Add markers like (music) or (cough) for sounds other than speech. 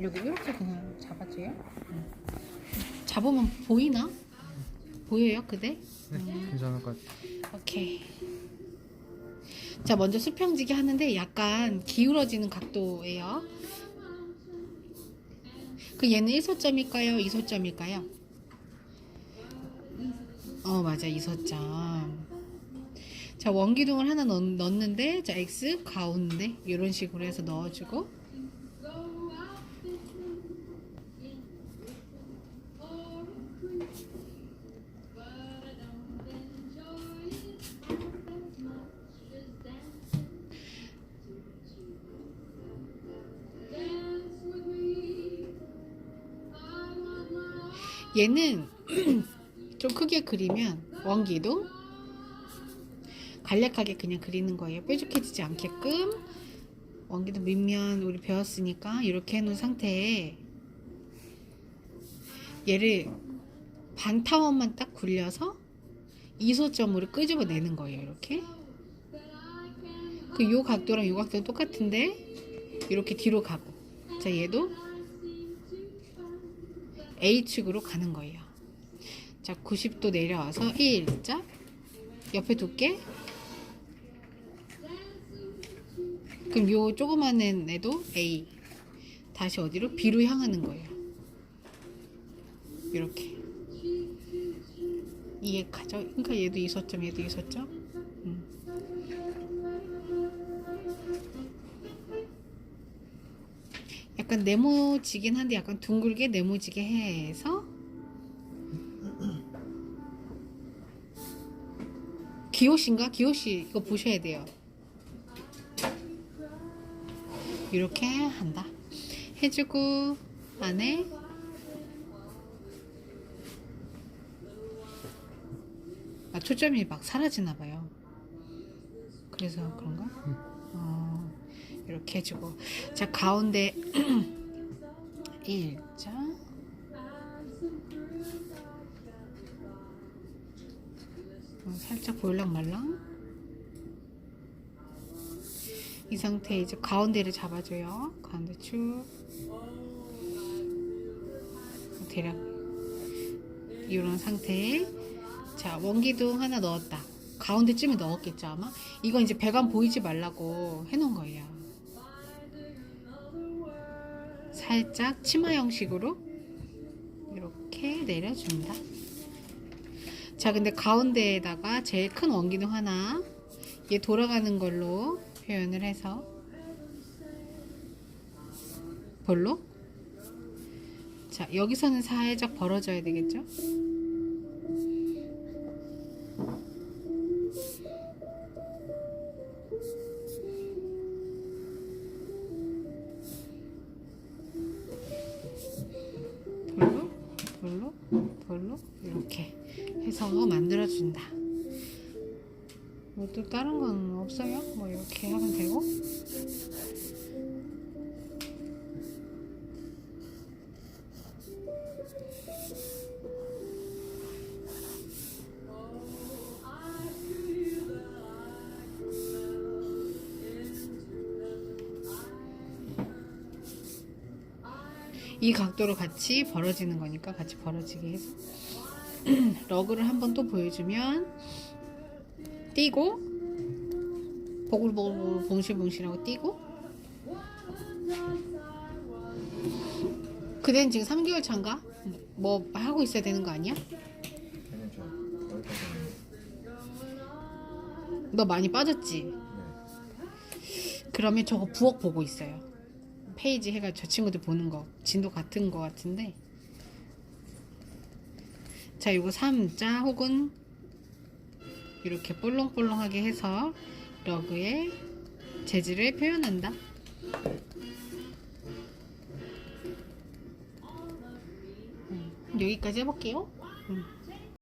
여기 이렇게 그냥 잡아줘요? 잡으면 보이나? 보여요, 그대? 네, 괜찮을 것 같아요. 오케이. 자, 먼저 수평지기 하는데 약간 기울어지는 각도예요. 그 얘는 1소점일까요? 2소점일까요? 어, 맞아. 2소점. 자, 원기둥을 하나 넣, 넣는데 자, X 가운데 이런 식으로 해서 넣어주고 얘는 (clears throat) 좀 크게 그리면 원기둥 간략하게 그냥 그리는 거예요. 뾰족해지지 않게끔 원기둥 밑면 우리 배웠으니까 이렇게 해놓은 상태에 얘를 반 타원만 딱 굴려서 이소점으로 끄집어내는 거예요. 이렇게 그 요 각도랑 요 각도는 똑같은데 이렇게 뒤로 가고 자 얘도 A축으로 가는 거예요. 자, 90도 내려와서 1자 옆에 두께 그럼 요 조그만 애도 A 다시 어디로? B로 향하는 거예요. 이렇게 이해 가죠? 그러니까 얘도 이소점 얘도 이소점 약간 네모지긴 한데 약간 둥글게 네모지게 해서 기호씨인가? 기호씨 이거 보셔야 돼요 이렇게 한다 해주고 안에 아, 초점이 막 사라지나 봐요 그래서 그런가? 어, 이렇게 해주고. 자 가운데 (clears throat) 일자. 어, 살짝 보일랑 말랑? 이 상태에 이제 가운데를 잡아줘요. 가운데 쭉. 대략 이런 상태에 자 원기둥 하나 넣었다 가운데쯤에 넣었겠죠 아마? 이건 이제 배관 보이지 말라고 해놓은 거예요. 살짝 치마 형식으로 이렇게 내려줍니다. 자 근데 가운데에다가 제일 큰 원기둥 하나 얘 돌아가는 걸로 표현을 해서. 볼록 자 여기서는 살짝 벌어져야 되겠죠 해서 만들어준다. 뭐 또 다른 건 없어요? 뭐 이렇게 하면 되고? 이 각도로 같이 벌어지는 거니까 같이 벌어지게 해서 (clears throat) 러그를 한번 또 보여주면 띄고 보글보글 봉실봉실하고 띄고 그댄 지금 3개월 차인가? 뭐 하고 있어야 되는 거 아니야? 너 많이 빠졌지? 네. 그러면 저거 부엌 보고 있어요 페이지 해가 저 친구들 보는 거 진도 같은 거 같은데 자 이거 3자 혹은 이렇게 볼렁볼렁하게 해서 러그의 재질을 표현한다 음, 여기까지 해볼게요 음.